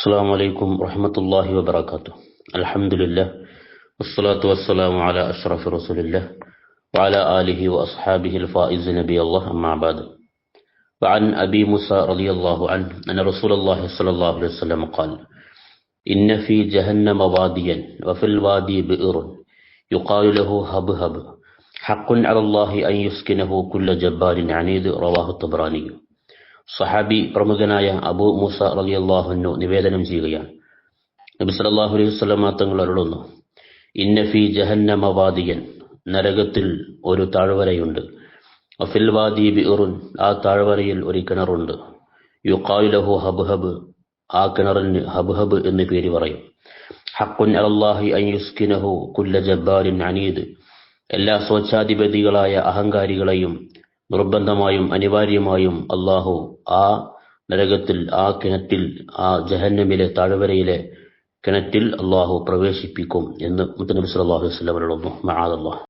السلام عليكم ورحمة الله وبركاته. الحمد لله والصلاة والسلام على أشرف رسول الله وعلى آله وأصحابه الفائز نبي الله أما بعد. وعن أبي موسى رضي الله عنه أن رسول الله صلى الله عليه وسلم قال إن في جهنم واديا وفي الوادي بئر يقال له هبهب حق على الله أن يسكنه كل جبار عنيد. رواه الطبراني. സഹാബി പ്രമുഖനായ അബു മൂസ റളിയല്ലാഹുന്നു നിവേദനം ചെയ്യുകയാണ്. നബി സല്ലല്ലാഹു അലൈഹി വസല്ലമ തങ്ങൾ അരുളുന്നു. ഇന്നഫി ജഹന്നമവാദിയൻ ജഹന്നമ വാദിയൻ. നരകത്തിൽ ഒരു താഴ്വരയുണ്ട്. അഫിൽ വാദി ബിഉറുൻ. ആ താഴ്വരയിൽ ഒരു കിണറുണ്ട്. യുഖാലു ലഹു ഹബ്ഹബ്. ആ കിണറിന് ഹബ്ഹബ് എന്ന് പേര് പറയും. ഹക്കുൻ അലല്ലാഹി അയ്യുസ്കിനഹു കുല്ല ജബ്ബാരിൻ അനീദ്. എല്ലാ സ്വച്ഛാധിപതികളായ അഹങ്കാരികളെയും നിർബന്ധമായും അനിവാര്യമായും അള്ളാഹു ആ നരകത്തിൽ ആ കിണറ്റിൽ ആ ജഹന്നമിലെ താഴ്വരയിലെ കിണറ്റിൽ അള്ളാഹു പ്രവേശിപ്പിക്കും എന്ന് മുത്തനബി വസല്ലം പറയുന്നു മആദല്ലാഹ്